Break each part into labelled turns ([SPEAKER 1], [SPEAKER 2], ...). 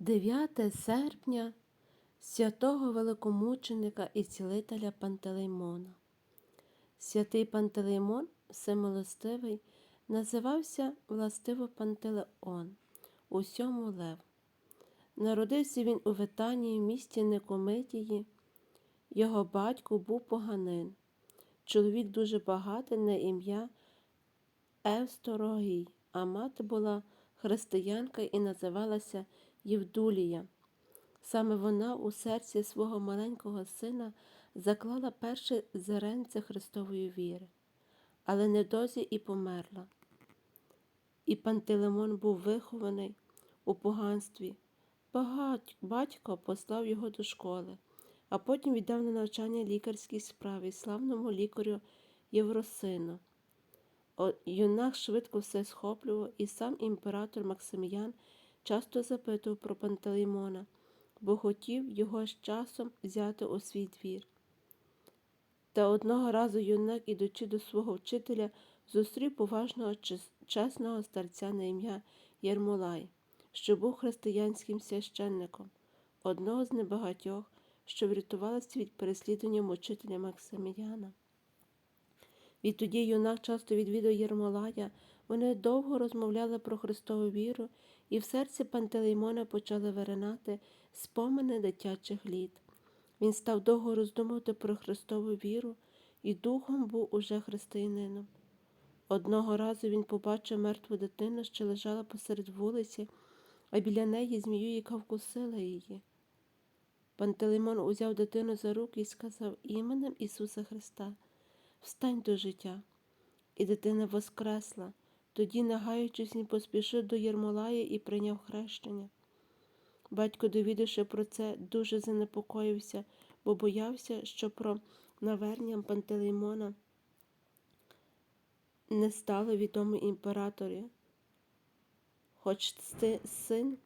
[SPEAKER 1] 9 серпня святого великомученика і цілителя Пантелеймона. Святий Пантелеймон Всемилостивий називався властиво Пантелеон, у сьому лев. Народився він у Витанії в місті Никомитії. Його батько був поганин. Чоловік дуже багатий на ім'я Евсторогій, а мати була християнка і називалася Євдулія. Саме вона у серці свого маленького сина заклала перше зеренце Христової віри, але недовзі і померла. І Пантелеймон був вихований у поганстві. Батько послав його до школи, а потім віддав на навчання лікарській справі славному лікарю Євросину. Юнак швидко все схоплював, і сам імператор Максиміян часто запитував про Пантелеймона, бо хотів його з часом взяти у свій двір. Та одного разу юнак, ідучи до свого вчителя, зустрів поважного чесного старця на ім'я Єрмолай, що був християнським священником, одного з небагатьох, що врятувалися від переслідування мучителя Максиміяна. Відтоді юнак часто відвідав Єрмолая, вони довго розмовляли про Христову віру, і в серці Пантелеймона почали виринати спомини дитячих літ. Він став довго роздумувати про Христову віру і духом був уже християнином. Одного разу він побачив мертву дитину, що лежала посеред вулиці, а біля неї змію, яка вкусила її. Пантелеймон узяв дитину за руки і сказав іменем Ісуса Христа Встань до життя. І дитина воскресла. Тоді, нагаючись, він поспішив до Єрмолая і прийняв хрещення. Батько, довідавши про це, дуже занепокоївся, бо боявся, що про навернення Пантелеймона не стало відомо імператорі. Хоч син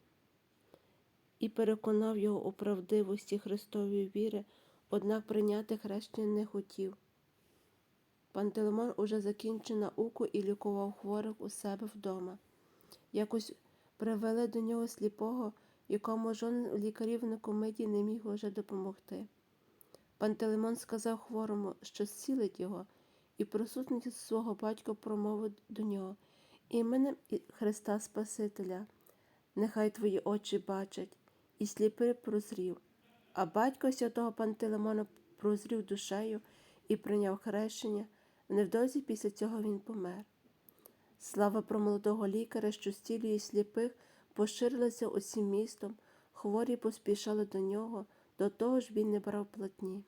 [SPEAKER 1] і переконав його у правдивості Христової віри, однак прийняти хрещення не хотів. Пантелеймон уже закінчив науку і лікував хворих у себе вдома. Якось привели до нього сліпого, якому жоден лікарів на комедії не міг уже допомогти. Пантелеймон сказав хворому, що зцілить його, і в присутності свого батька промовив до нього іменем Христа Спасителя. Нехай твої очі бачать, і сліпий прозрів. А батько святого Пантелеймона прозрів душею і прийняв хрещення. Невдовзі після цього він помер. Слава про молодого лікаря, що зцілює сліпих, поширилася усім містом, хворі поспішали до нього, до того ж він не брав платні.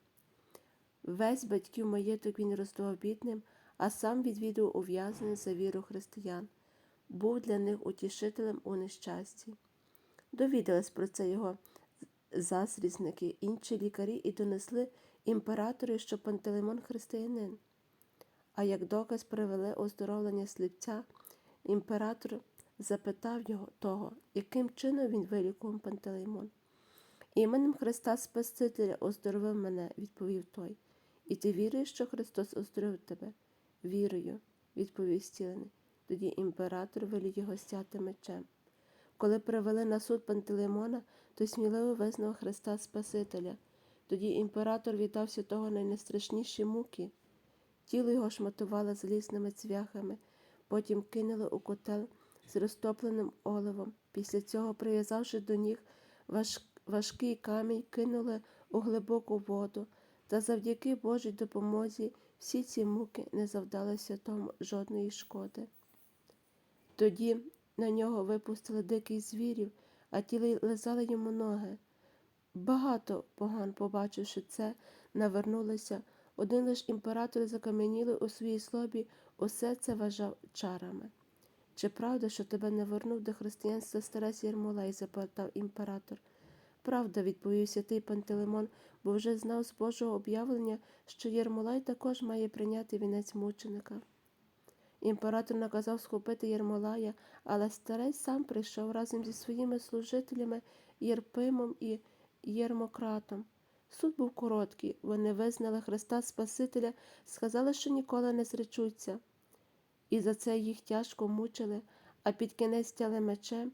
[SPEAKER 1] Весь батьків маєток він роздавав бідним, а сам відвідував ув'язнених за віру християн, був для них утішителем у нещасті. Довідались про це його зазрізники, інші лікарі і донесли імператору, що Пантелеймон християнин. А як доказ привели оздоровлення сліпця, імператор запитав його того, яким чином він вилікував Пантелеймон. Іменем Христа Спасителя оздоровив мене, відповів той. І ти віруєш, що Христос оздоровив тебе? Вірую, відповів стілений. Тоді імператор велів його стяти мечем. Коли привели на суд Пантелеймона, то сміливо визнав Христа Спасителя. Тоді імператор віддав святого на найстрашніші муки. Тіло його шматували злісними цвяхами, потім кинули у котел з розтопленим оливом. Після цього, прив'язавши до ніг важ... важкий камінь, кинули у глибоку воду, та завдяки Божій допомозі всі ці муки не завдали святому жодної шкоди. Тоді на нього випустили диких звірів, а тіли лизали йому ноги. Багато поган, побачивши це, навернулися. Один лиш імператор закам'яніли у своїй слобі, усе це вважав чарами. Чи правда, що тебе не вернув до християнства старець Єрмолай? запитав імператор. Правда, відповів святий Пантелеймон, бо вже знав з Божого об'явлення, що Єрмолай також має прийняти вінець мученика. Імператор наказав схопити Єрмолая, але старець сам прийшов разом зі своїми служителями Єрпимом і Єрмократом. Суд був короткий, вони визнали Христа Спасителя, сказали, що ніколи не зречуться. І за це їх тяжко мучили, а під кінець тяли мечем